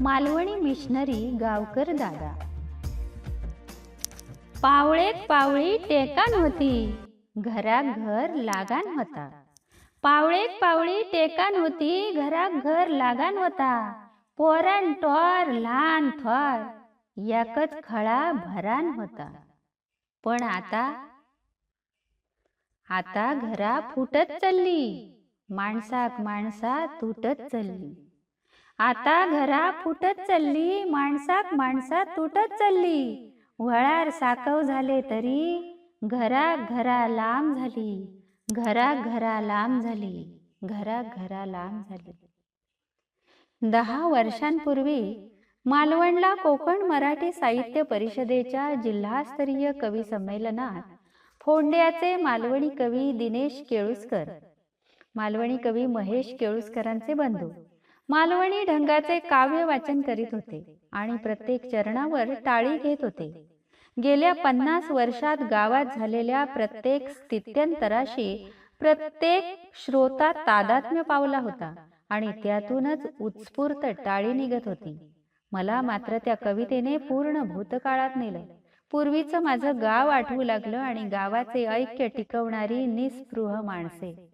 Malvani missionary गावकर दादा. पावळेत पावळी टेकान होती. घरात घर लागान होता. पावळेत पावळी टेकान होती. घरात घर लागान होता. पोरण टोर लहान थोर. एकच खळा भरान होता. पण आता आता घरा फुटत चालली. माणसाक माणसा तुटत चालली. आता घरा फुटत चालली माणसाक माणसा तुटत चालली. वळार साकव झाले तरी घरा घरा लांब झाली. घरा घरा लांब झाली. घरा घरा लांब झाली. दहा वर्षांपूर्वी मालवणला कोकण मराठी साहित्य परिषदेच्या जिल्हास्तरीय कवी संमेलनात फोंड्याचे मालवणी कवी दिनेश केळुसकर मालवणी कवी महेश केळुसकरांचे बंधू मालवणी ढंगाचे काव्य वाचन करीत होते आणि प्रत्येक चरणावर टाळी घेत होते. गेल्या पन्नास वर्षात गावात झालेल्या प्रत्येक स्थित्यंतराशी प्रत्येक श्रोता तादात्म्य पावला होता आणि त्यातूनच उत्स्फूर्त टाळी निघत होती. मला मात्र त्या कवितेने पूर्ण भूतकाळात नेलं. पूर्वीचं माझं गाव आठवू लागलं आणि गावाचे ऐक्य टिकवणारी निस्पृह माणसे.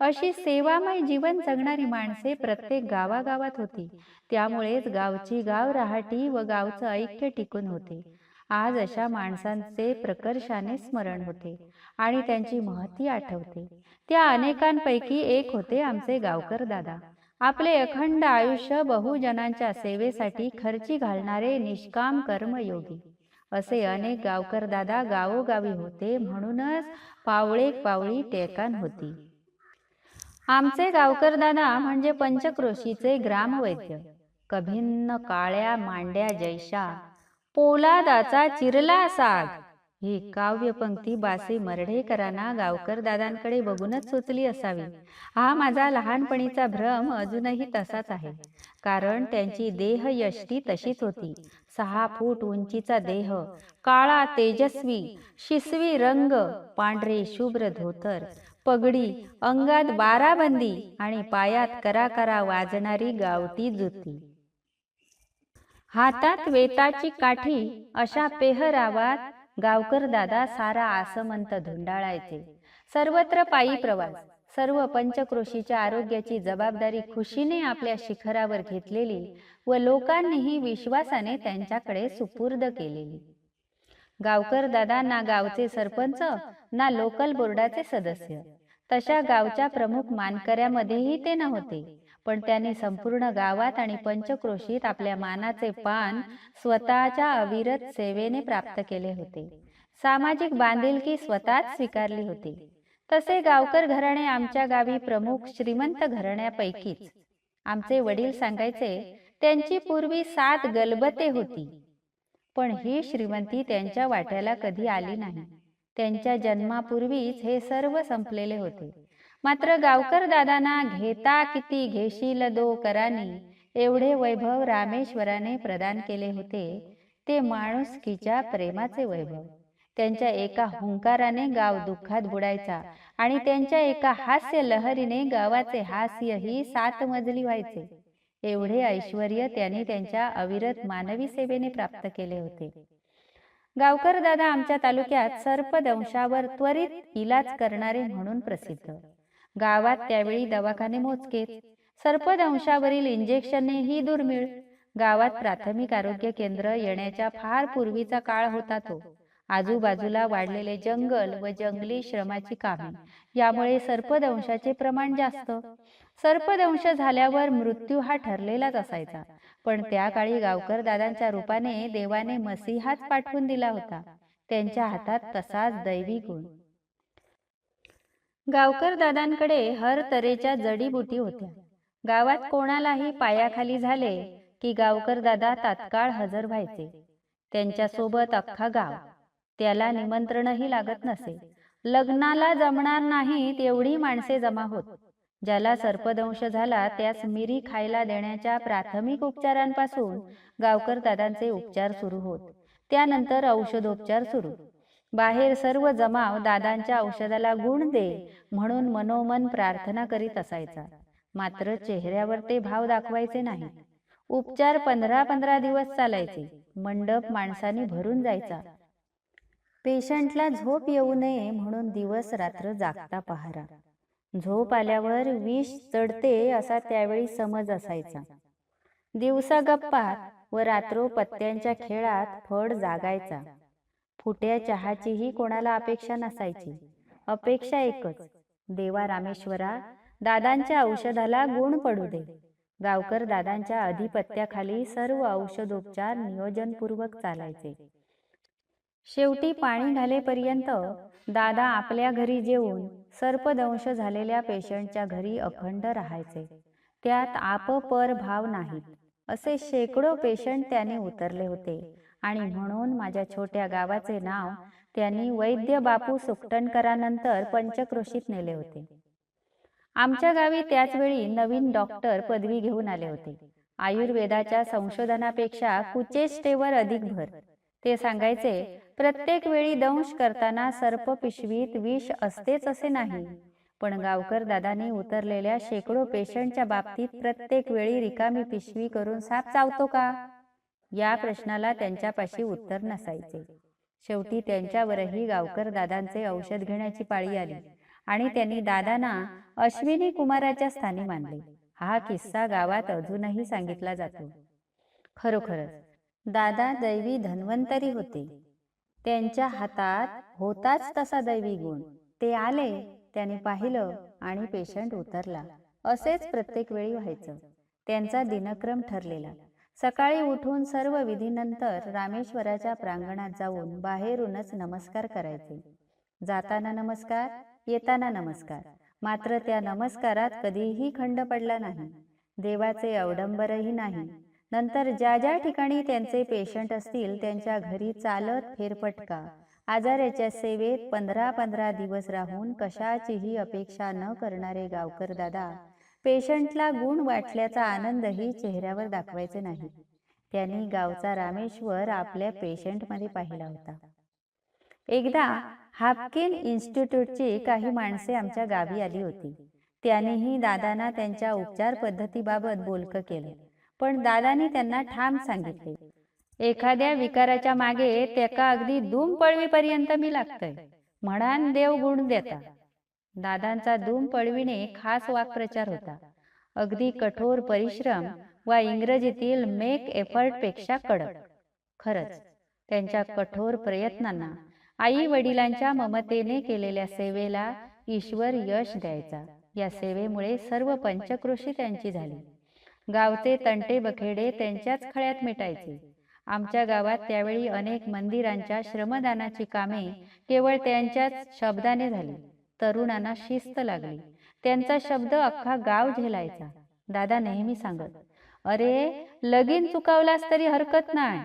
अशी सेवामय जीवन जगणारी माणसे प्रत्येक गावागावात होती. त्यामुळेच गावची गाव राहाटी व गावचं ऐक्य टिकून होते. आज अशा माणसांचे प्रकर्षाने स्मरण होते आणि त्यांची महती आठवते. त्या अनेकांपैकी एक होते आमचे गावकर दादा. आपले अखंड आयुष्य बहुजनांच्या सेवेसाठी खर्ची घालणारे निष्काम कर्मयोगी. असे अनेक गावकर दादा गावोगावी होते म्हणूनच पावळे पावळी टेकान होती. आमचे गावकर दादा म्हणजे पंचक्रोशीचे ग्रामवैद्य. कभिन्न काळ्या मांड्या जैशा पोलादाचा चिरला साग. ही काव्य पंक्ती बासे मर्ढेकरांना गावकर दादांकडे बघूनच सुचली असावी. हा माझा लहानपणीचा भ्रम अजूनही तसाच आहे. कारण त्यांची देह यष्टी तशीच होती. सहा फूट उंचीचा देह काळा तेजस्वी शिसवी रंग पांढरे शुभ्र धोतर पगडी अंगात बाराबंदी आणि पायात कराकरा वाजणारी गावती जुती हातात वेताची काठी अशा पेहरावात गावकर दादा सारा आसमंत धुंडाळायचे. सर्वत्र पायी प्रवास सर्व पंचक्रोशीच्या आरोग्याची जबाबदारी खुशीने आपल्या शिखरावर घेतलेली व लोकांनीही विश्वासाने त्यांच्याकडे सुपूर्द केलेली. गावकर दादा ना गावचे सरपंच ना लोकल बोर्डाचे सदस्य. तशा गावच्या प्रमुख मानकऱ्यामध्येही ते नव्हते. पण त्यांनी संपूर्ण गावात आणि पंचक्रोशीत आपल्या मानाचे पान स्वतःच्या अविरत सेवेने प्राप्त केले होते. सामाजिक बांधिलकी स्वतःच स्वीकारली होती. तसे गावकर घराणे आमच्या गावी प्रमुख श्रीमंत घराण्यापैकीच. आमचे वडील सांगायचे त्यांची पूर्वी सात गलबते होती. पण ही श्रीमंती त्यांच्या वाट्याला कधी आली नाही. त्यांच्या जन्मापूर्वीच हे सर्व संपलेले होते. मात्र गावकर दादांना घेता किती घेशील दो करानी एवढे वैभव रामेश्वराने प्रदान केले होते. ते माणुसकीच्या प्रेमाचे वैभव. त्यांच्या एका हुंकाराने गाव दुःखात बुडायचा आणि त्यांच्या एका हास्य लहरीने गावाचे हास्य ही सात मजली व्हायचे. एवढे ऐश्वर त्यांनी त्यांच्या अविरत मानवी सेवेने प्राप्त केले होते. गावकर दादा आमच्या तालुक्यात सर्पदंशावर त्वरित इलाज करणारे म्हणून प्रसिद्ध. गावात त्यावेळी दवाखाने मोजकेत. सर्पदंशावरील इंजेक्शनही दुर्मिळ. गावात प्राथमिक आरोग्य केंद्र येण्याच्या फार पूर्वीचा काळ होता तो. आजूबाजूला वाढलेले जंगल व जंगली श्रमाची कामे. यामुळे सर्पदंशाचे प्रमाण जास्त. सर्पदंश झाल्यावर मृत्यू हा ठरलेलाच असायचा. पण त्या काळी गावकर दादांच्या रूपाने देवाने मसीहाच पाठवून दिला होता. त्यांच्या हातात तसाच दैवी गुण. गावकर दादांकडे हर तऱ्हेच्या जडीबुटी होत्या. गावात कोणालाही पायाखाली झाले की गावकर दादा तात्काळ हजर व्हायचे. त्यांच्यासोबत अख्खा गाव त्याला निमंत्रणही लागत नसे. लग्नाला जमणार नाहीत एवढी माणसे जमा होत. ज्याला सर्पदंश झाला त्यास मिरी खायला देण्याच्या प्राथमिक उपचारांपासून गावकर दादांचे उपचार सुरू होत. त्यानंतर औषधोपचार सुरू. बाहेर सर्व जमाव दादांच्या औषधाला गुण दे म्हणून मनोमन प्रार्थना करीत असायचा. मात्र चेहऱ्यावर ते भाव दाखवायचे नाही. उपचार पंधरा पंधरा दिवस चालायचे. मंडप माणसांनी भरून जायचा. पेशंटला झोप येऊ नये म्हणून दिवस रात्र जागता पहारा. झोप आल्यावर विष चढते असा त्यावेळी समज असायचा. दिवसा गप्पात व रात्रो पत्त्यांच्या खेळात फड जागायचा. फुट्या चहाचीही कोणाला अपेक्षा नसायची. अपेक्षा एकच देवा रामेश्वरा दादांच्या औषधाला गुण पडू दे. गावकर दादांच्या अधिपत्याखाली सर्व औषधोपचार नियोजनपूर्वक चालायचे. शेवटी पाणी घालेपर्यंत दादा आपल्या घरी जेवून सर्पदंश झालेल्या पेशंटच्या घरी अखंड राहायचे. त्यात आपपर भाव नाहीत. असे शेकडो पेशंट त्याने उतरले होते. आणि म्हणून माझ्या छोट्या गावाचे नाव त्यांनी वैद्य बापू सुकटणकरानंतर पंचक्रोशीत नेले होते. आमच्या गावी त्याच वेळी नवीन डॉक्टर पदवी घेऊन आले होते. आयुर्वेदाच्या संशोधनापेक्षा कुचेष्टेवर अधिक भर. ते सांगायचे प्रत्येक वेळी दंश करताना सर्प पिशवीत विष असतेच असे नाही. पण गावकर दादांनी उतरलेल्या शेकडो पेशंटच्या बाबतीत प्रत्येक वेळी रिकामी पिशवी करून साप चावतो का? या प्रश्नाला त्यांच्यापाशी उत्तर नसायचे. शेवटी त्यांच्यावरही गावकर दादांचे औषध घेण्याची पाळी आली आणि त्यांनी दादांना अश्विनी कुमाराच्या स्थानी मानले. हा किस्सा गावात अजूनही सांगितला जातो. खरोखरच दादा दैवी धन्वंतरी होते. त्यांच्या हातात होताच तसा दैवी गुण. ते आले त्याने पाहिलं आणि पेशंट उतरला. असेच प्रत्येक वेळी व्हायचं. त्यांचा दिनक्रम ठरलेला. सकाळी उठून सर्व विधीनंतर रामेश्वराच्या प्रांगणात जाऊन बाहेरूनच नमस्कार करायचे. जाताना नमस्कार येताना नमस्कार. मात्र त्या नमस्कारात कधीही खंड पडला नाही. देवाचे अवडंबरही नाही. नंतर ज्या ज्या ठिकाणी त्यांचे पेशंट असतील त्यांच्या घरी चालत फेरपटका आजाराच्या सेवेत पंधरा पंधरा दिवस राहून कशाचीही अपेक्षा न करणारे गावकर दादा पेशंटला गुण वाटल्याचा आनंदही चेहऱ्यावर दाखवायचे नाही. त्यांनी गावचा रामेश्वर आपल्या पेशंटमध्ये पाहिला होता. एकदा हापकिन इन्स्टिट्यूटची काही माणसे आमच्या गावी आली होती. त्यांनीही दादांना त्यांच्या उपचार पद्धतीबाबत बोलकं केलं. पण दादांनी त्यांना ठाम सांगितले. एखाद्या विकाराच्या मागे त्याका अगदी धूम पळवीपर्यंत मी लागतय. म्हणान देव गुण देता. दादांचा धूम पळविणे खास वाक्प्रचार होता. अगदी कठोर परिश्रम वा इंग्रजीतील मेक एफर्टपेक्षा कडक. खरंच. त्यांच्या कठोर प्रयत्नांना आई वडिलांच्या ममतेने केलेल्या सेवेला ईश्वर यश द्यायचा. या सेवेमुळे सर्व पंचक्रोशी त्यांची झाली. गावचे तंटे बखेडे त्यांच्याच खळ्यात मिटायचे. आमच्या गावात त्यावेळी अनेक मंदिरांच्या श्रमदानाची कामे केवळ त्यांच्याच शब्दाने झाली. तरुणांना शिस्त लागली. त्यांचा शब्द अख्खा गाव झेलायचा. दादा नेहमी सांगत अरे लगीन चुकावलास तरी हरकत नाही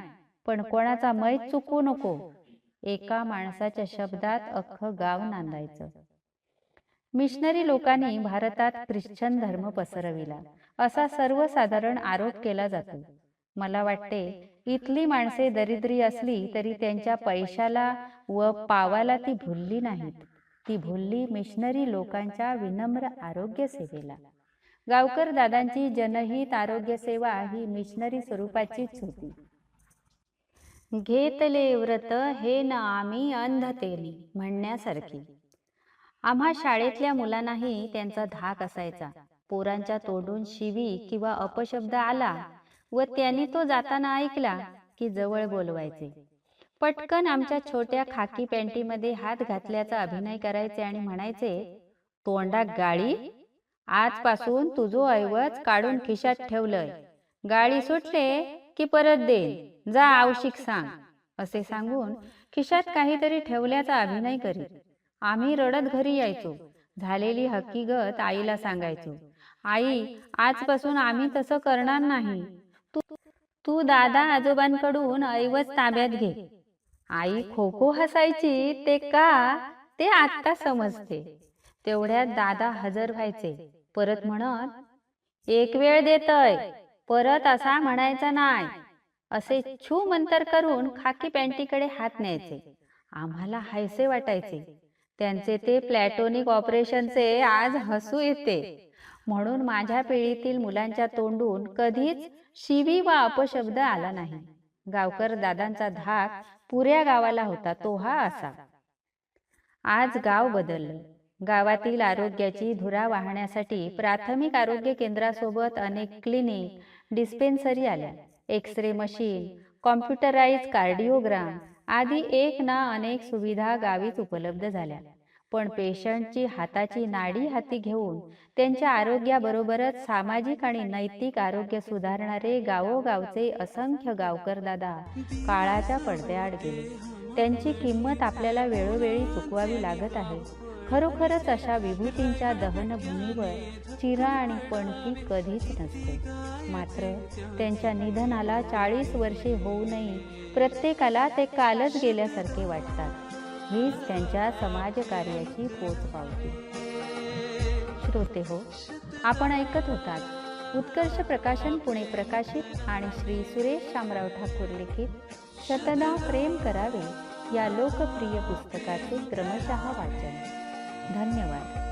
पण कोणाचा मैत चुकू नको. एका माणसाच्या शब्दात अख्खं गाव नांदायचं. मिशनरी लोकांनी भारतात ख्रिश्चन धर्म पसरविला. असा सर्वसाधारण आरोप केला जातो. मला वाटते इथली माणसे दरिद्री असली तरी त्यांच्या पैशाला व पावाला ती भुलली नाहीत. ती भुलली मिशनरी लोकांच्या विनम्र आरोग्य सेवेला. गावकर दादांची जनहित आरोग्य सेवा ही मिशनरी स्वरूपाचीच होती. घेतले व्रत हे न आम्ही अंधतेली म्हणण्यासारखी. आम्हा शाळेतल्या मुलांनाही त्यांचा धाक असायचा. पोरांच्या तोंडून शिवी किंवा अपशब्द आला व त्यांनी तो जाताना ऐकला की जवळ बोलवायचे. पटकन आमच्या छोट्या खाकी पॅन्टीमध्ये हात घातल्याचा अभिनय करायचे आणि म्हणायचे तोंडा गाडी आजपासून तुझो ऐवज काढून खिशात ठेवलंय. गाडी सुटले की परत दे जा आवशिक सांग. असे सांगून खिशात काहीतरी ठेवल्याचा अभिनय करीत. आम्ही रडत घरी यायचो. झालेली हकीकत आईला सांगायचो. आई आजपासून आम्ही तसं करणार नाही. तू तू दादा आजोबांकडून ऐवज ताब्यात घे. आई खो खो हसायची ते का? ते आत्ता समजते. तेवढ्यात दादा हजर व्हायचे. परत म्हणत एक वेळ देतय. परत असा म्हणायचा नाही. असे छू मंतर करून खाकी पॅन्टीकडे हात न्यायचे. आम्हाला हायसे वाटायचे. त्यांचे ते प्लॅटोनिक ऑपरेशनचे आज हसू येते. म्हणून माझ्या पिढीतील मुलांच्या तोंडून कधीच शिवी वा अपशब्द आला नाही. गावकर दादांचा धाक पुऱ्या गावाला होता तो हा असा. आज गाव बदललं. गावातील आरोग्याची धुरा वाहण्यासाठी प्राथमिक आरोग्य केंद्रासोबत अनेक क्लिनिक डिस्पेन्सरी आल्या. X ray machine computerise cardiogram आदी एक ना अनेक सुविधा गावीच उपलब्ध झाल्या. पण पेशंटची हाताची नाडी हाती घेऊन त्यांच्या आरोग्याबरोबरच सामाजिक आणि नैतिक आरोग्य सुधारणारे गावोगावचे असंख्य गावकर दादा काळाच्या पडद्याआड गेले. त्यांची किंमत आपल्याला वेळोवेळी चुकवावी लागत आहे. खरोखरच अशा विभूतींच्या दहनभूमीवर चिरा आणि पणती कधीच नसते. मात्र त्यांच्या निधनाला चाळीस वर्षे होऊनही प्रत्येकाला ते कालच गेल्यासारखे वाटतात. हीच त्यांच्या समाजकार्याची पोचपावती श्रोते हो आपण ऐकत होतात उत्कर्ष प्रकाशन पुणे प्रकाशित आणि श्री सुरेश शामराव ठाकूर लिखित शतदा प्रेम करावे या लोकप्रिय पुस्तकाचे क्रमशः वाचन. धन्यवाद.